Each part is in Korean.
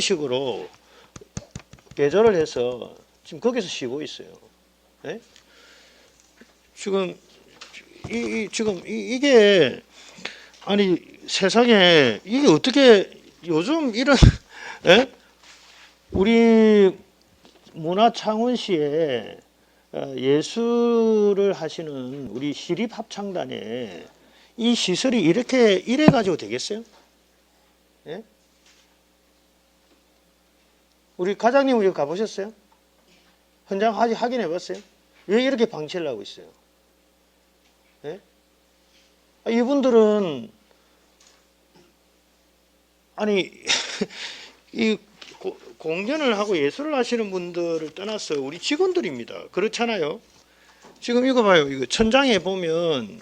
식으로 계절을 해서 지금 거기서 쉬고 있어요. 예? 지금 이, 이- 지금 이, 이게 아니 세상에 이게 어떻게 요즘 이런 예? 우리 문화창원시에 어, 예술을 하시는 우리 시립합창단에 이 시설이 이렇게 이래 가지고 되겠어요? 예? 우리 과장님 우리 가보셨어요? 현장 확인해 봤어요? 왜 이렇게 방치를 하고 있어요? 예? 아, 이분들은 아니 이 고- 공연을 하고 예술을 하시는 분들을 떠나서 우리 직원들입니다. 그렇잖아요. 지금 이거 봐요. 이거 천장에 보면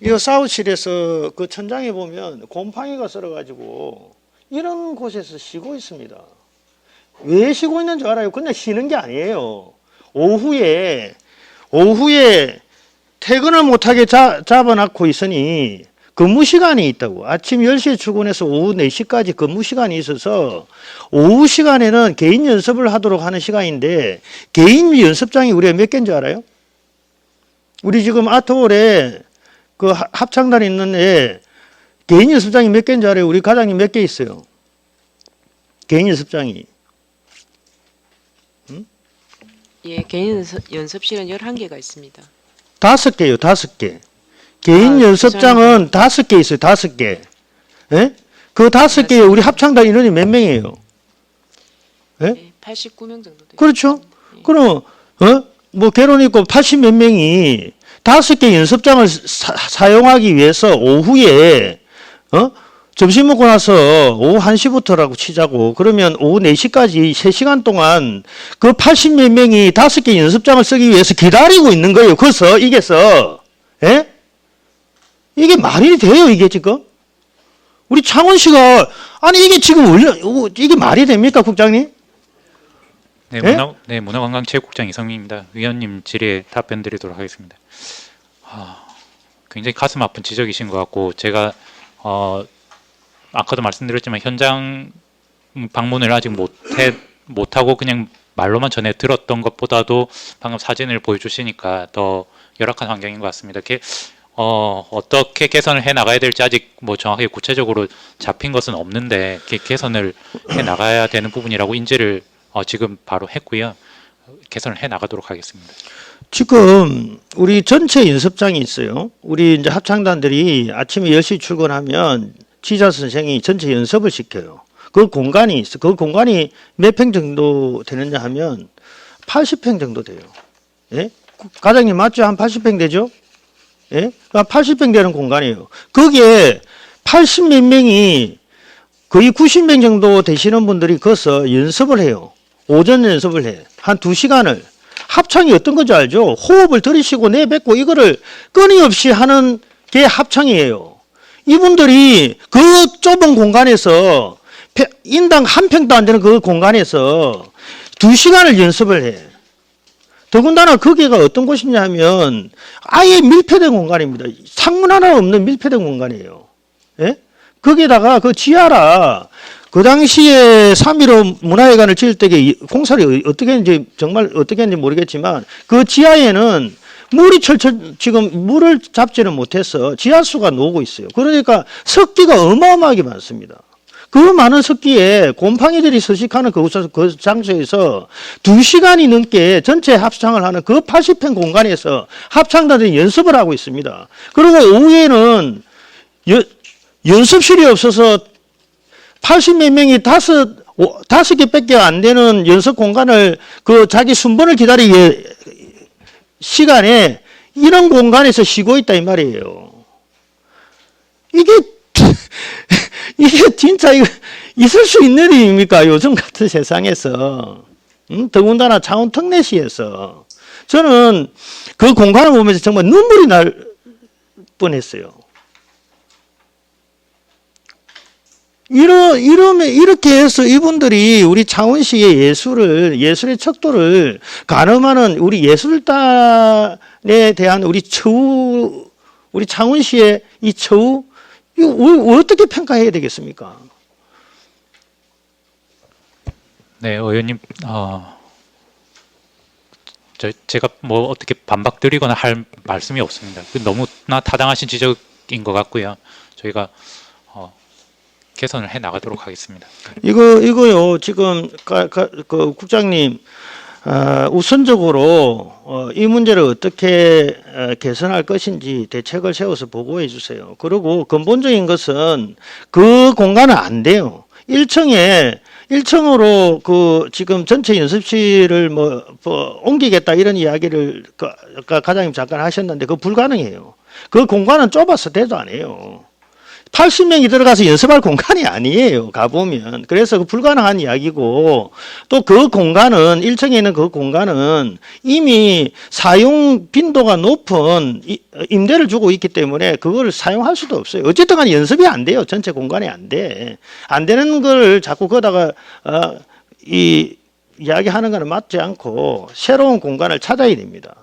이거 사무실에서 그 천장에 보면 곰팡이가 썰어가지고 이런 곳에서 쉬고 있습니다. 왜 쉬고 있는 줄 알아요? 그냥 쉬는 게 아니에요. 오후에 오후에 퇴근을 못하게 자, 잡아놓고 있으니 근무 시간이 있다고. 아침 10시에 출근해서 오후 4시까지 근무 시간이 있어서 오후 시간에는 개인 연습을 하도록 하는 시간인데 개인 연습장이 우리가 몇 개인 줄 알아요? 우리 지금 아트홀에 그 하- 합창단 있는 애 개인 연습장이 몇 개인 줄 알아요? 우리 과장님 몇 개 있어요? 개인 연습장이. 예, 개인 연습, 연습실은 11개가 있습니다. 다섯 개요, 다섯 개. 개인 아, 연습장은 다섯 개 있어요, 다섯 개. 예? 그 다섯 개에 우리 합창단 인원이 몇 명이에요? 예? 예, 89명 정도 돼요. 그렇죠? 그럼, 어? 뭐, 결혼 있고 80 몇 명이 다섯 개 연습장을 사, 용하기 위해서 오후에, 어? 점심 먹고 나서 오후 1시부터라고 치자고. 그러면 오후 4시까지 3시간 동안 그 80 몇 명이 다섯 개 연습장을 쓰기 위해서 기다리고 있는 거예요. 그래서 이게서, 예? 이게 말이 돼요, 이게 지금? 우리 창원시가, 아니, 이게 지금 원래, 이게 말이 됩니까, 국장님? 네, 예? 문화, 네, 문화관광체육국장 이성민입니다. 위원님 질의에 답변드리도록 하겠습니다. 아, 굉장히 가슴 아픈 지적이신 것 같고 제가 어, 아까도 말씀드렸지만 현장 방문을 아직 못해 못하고 그냥 말로만 전해 들었던 것보다도 방금 사진을 보여주시니까 더 열악한 환경인 것 같습니다. 어, 어떻게 개선을 해 나가야 될지 아직 뭐 정확하게 구체적으로 잡힌 것은 없는데 개선을 해 나가야 되는 부분이라고 인지를 어, 지금 바로 했고요. 개선을 해 나가도록 하겠습니다. 지금 우리 전체 연습장이 있어요. 우리 이제 합창단들이 아침에 10시 출근하면 지자 선생이 전체 연습을 시켜요. 그 공간이 있어. 그 공간이 몇 평 정도 되느냐 하면 80평 정도 돼요. 예? 과장님 맞죠? 한 80평 되죠? 예? 80평 되는 공간이에요. 거기에 80 몇 명이 거의 90명 정도 되시는 분들이 거기서 연습을 해요. 오전 연습을 해. 한 두시간을 합창이 어떤 건지 알죠? 호흡을 들이쉬고 내뱉고 이거를 끊임없이 하는 게 합창이에요. 이분들이 그 좁은 공간에서 페- 인당 한 평도 안 되는 그 공간에서 두 시간을 연습을 해. 더군다나 거기가 어떤 곳이냐 하면 아예 밀폐된 공간입니다. 창문 하나 없는 밀폐된 공간이에요. 예? 거기에다가 그 지하라 그 당시에 3.15 문화회관을 지을 때 이- 공사를 어떻게 했는지 정말 어떻게 했는지 모르겠지만 그 지하에는 물이 철철 지금 물을 잡지는 못해서 지하수가 녹고 있어요. 그러니까 습기가 어마어마하게 많습니다. 그 많은 습기에 곰팡이들이 서식하는 그, 장- 그 장소에서 두 시간이 넘게 전체 합창을 하는 그 80평 공간에서 합창단들이 연습을 하고 있습니다. 그리고 오후에는 연, 연습실이 없어서 80몇 명이 다섯, 오- 다섯 개 밖에 안 되는 연습 공간을 그 자기 순번을 기다리기 위해 시간에 이런 공간에서 쉬고 있다 이 말이에요. 이게 이게 진짜 이거 있을 수 있는 일입니까? 요즘 같은 세상에서. 음? 더군다나 창원 특례시에서 저는 그 공간을 보면서 정말 눈물이 날 뻔했어요. 이러, 이러면, 이렇게 해서 이분들이 우리 창원시의 예술을, 예술의 척도를 가늠하는 우리 예술단에 대한 우리 처우, 우리 창원시의 이 처우, 이거 어- 어떻게 평가해야 되겠습니까? 네, 의원님, 어, 저, 제가 뭐 어떻게 반박 드리거나 할 말씀이 없습니다. 그 너무나 타당하신 지적인 것 같고요. 저희가 어, 개선을 해 나가도록 하겠습니다. 이거 이거요 지금 가, 가, 그 국장님 아, 우선적으로 어, 이 문제를 어떻게 어, 개선할 것인지 대책을 세워서 보고해 주세요. 그리고 근본적인 것은 그 공간은 안 돼요. 1층에 1층으로 그 지금 전체 연습실을 뭐, 뭐 옮기겠다 이런 이야기를 그 아까 과장님 잠깐 하셨는데 그 불가능해요. 그 공간은 좁아서 대도 안 해요. 80명이 들어가서 연습할 공간이 아니에요. 가보면. 그래서 그 불가능한 이야기고 또 그 공간은 1층에 있는 그 공간은 이미 사용 빈도가 높은 이- 임대를 주고 있기 때문에 그걸 사용할 수도 없어요. 어쨌든 간에 연습이 안 돼요. 전체 공간이 안 돼. 안 되는 걸 자꾸 거다가 어, 이 이야기하는 거는 맞지 않고 새로운 공간을 찾아야 됩니다.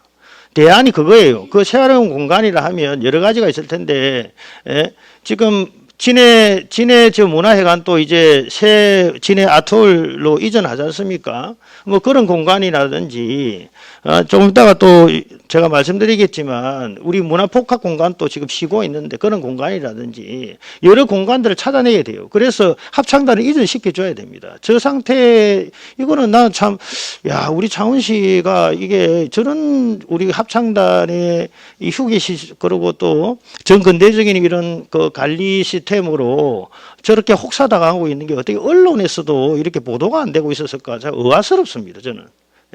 대안이 그거예요. 그 새로운 공간이라 하면 여러 가지가 있을 텐데, 예? 지금 진해 진해 저 문화회관 또 이제 새 진해 아트홀로 이전하지 않습니까? 뭐 그런 공간이라든지 어, 조금 이따가 또 제가 말씀드리겠지만 우리 문화폭학 공간도 지금 쉬고 있는데 그런 공간이라든지 여러 공간들을 찾아내야 돼요. 그래서 합창단을 이전시켜 줘야 됩니다. 저 상태 이거는 나참야 우리 창원시가 이게 저런 우리 합창단의 이 휴게 시 그리고 또 전근대적인 이런 그 관리 시스템으로 저렇게 혹사당하고 있는 게 어떻게 언론에서도 이렇게 보도가 안 되고 있었을까 참 의아스럽습니다 저는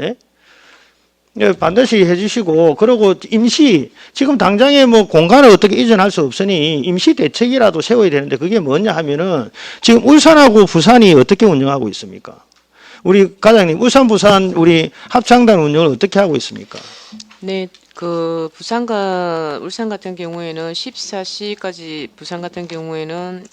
예? 예, 반드시 해주시고 그리고 임시 지금 당장에 뭐 공간을 어떻게 이전할 수 없으니 임시 대책이라도 세워야 되는데 그게 뭐냐 하면은 지금 울산하고 부산이 어떻게 운영하고 있습니까? 우리 과장님 울산 부산 우리 합창단 운영을 어떻게 하고 있습니까? 네, 그 부산과 울산 같은 경우에는 14시까지 부산 같은 경우에는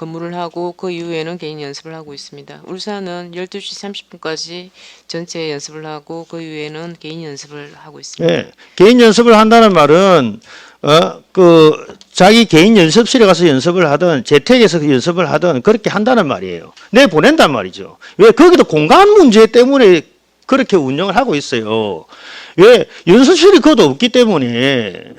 근무를 하고 그 이후에는 개인 연습을 하고 있습니다. 울산은 12시 30분까지 전체 연습을 하고 그 이후에는 개인 연습을 하고 있습니다. 예, 개인 연습을 한다는 말은 어 그 자기 개인 연습실에 가서 연습을 하든 재택에서 그 연습을 하든 그렇게 한다는 말이에요. 내 보낸단 말이죠. 왜 거기도 공간 문제 때문에 그렇게 운영을 하고 있어요. 왜 연습실이 그것도 없기 때문에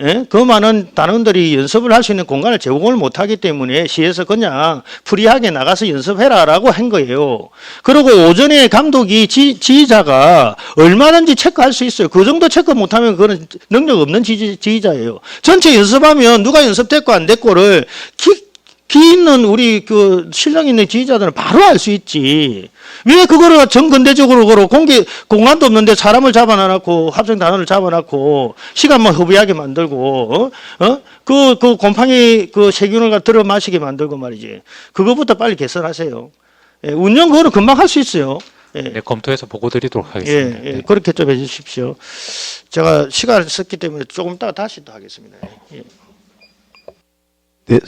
예? 그 많은 단원들이 연습을 할 수 있는 공간을 제공을 못 하기 때문에 시에서 그냥 프리하게 나가서 연습해라 라고 한 거예요. 그리고 오전에 감독이 지, 지휘자가 얼마든지 체크할 수 있어요. 그 정도 체크 못하면 그거는 능력 없는 지휘, 지휘자예요. 전체 연습하면 누가 연습됐고 안 됐고를 기, 기 있는 우리 그 실력 있는 지휘자들은 바로 알 수 있지. 왜 그거를 정근대적으로 그러 공개 공간도 없는데 사람을 잡아놔놓고 합성 단원을 잡아놓고 시간만 허비하게 만들고 어그 그 곰팡이 그 세균을 들어 마시게 만들고 말이지. 그거부터 빨리 개선하세요. 예, 운영 그거는 금방 할 수 있어요. 예. 네, 검토해서 보고 드리도록 하겠습니다. 예, 예, 네. 그렇게 좀 해주십시오. 제가 시간을 썼기 때문에 조금 이따가 다시 또 하겠습니다. 예. 네,